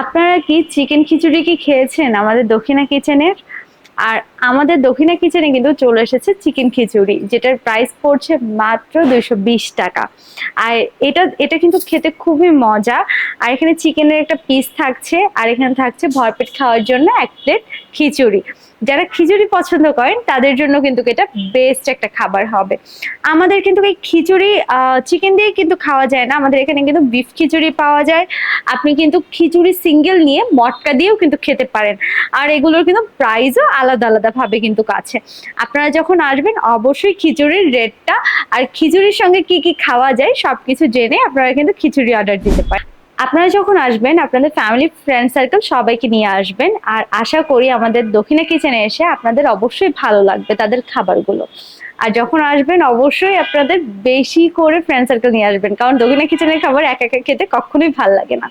আপনারা কি চিকেন খিচুড়ি কি খেয়েছেন আমাদের দক্ষিণা কিচেনের? আর আমাদের দক্ষিণা কিচেনে কিন্তু চলে এসেছে চিকেন খিচুড়ি, যেটার প্রাইস পড়ছে মাত্র দুইশো বিশ টাকা। আর এটা এটা কিন্তু খেতে খুবই মজা। আর এখানে চিকেনের একটা পিস থাকছে, আর এখানে থাকছে ভরপেট খাওয়ার জন্য এক প্লেট খিচুড়ি। যারা খিচুড়ি পছন্দ করেন, তাদের জন্য কিন্তু এটা বেস্ট একটা খাবার হবে। আমাদের কিন্তু এই খিচুড়ি চিকেন দিয়ে কিন্তু খাওয়া যায় না। আমাদের এখানে কিন্তু বিফ খিচুড়ি পাওয়া যায়। আপনি কিন্তু খিচুড়ি সিঙ্গেল নিয়ে মটকা দিয়েও কিন্তু খেতে পারেন। আর এগুলোর কিন্তু প্রাইসও আলাদা আলাদা ভাবে কিন্তু কাছে। আপনারা যখন আসবেন, অবশ্যই খিচুড়ির রেটটা আর খিচুড়ির সঙ্গে কি কি খাওয়া যায়, সবকিছু জেনে আপনারা কিন্তু খিচুড়ি অর্ডার দিতে পারেন। আপনারা যখন আসবেন, আপনাদের ফ্যামিলি ফ্রেন্ড সার্কেল সবাইকে নিয়ে আসবেন। আর আশা করি আমাদের দক্ষিণা কিচেনে এসে আপনাদের অবশ্যই ভালো লাগবে তাদের খাবারগুলো। আর যখন আসবেন, অবশ্যই আপনাদের বেশি করে ফ্রেন্ড সার্কেল নিয়ে আসবেন। কারণ দক্ষিণা কিচেনের খাবার একা একা খেতে কখনোই ভালো লাগে না।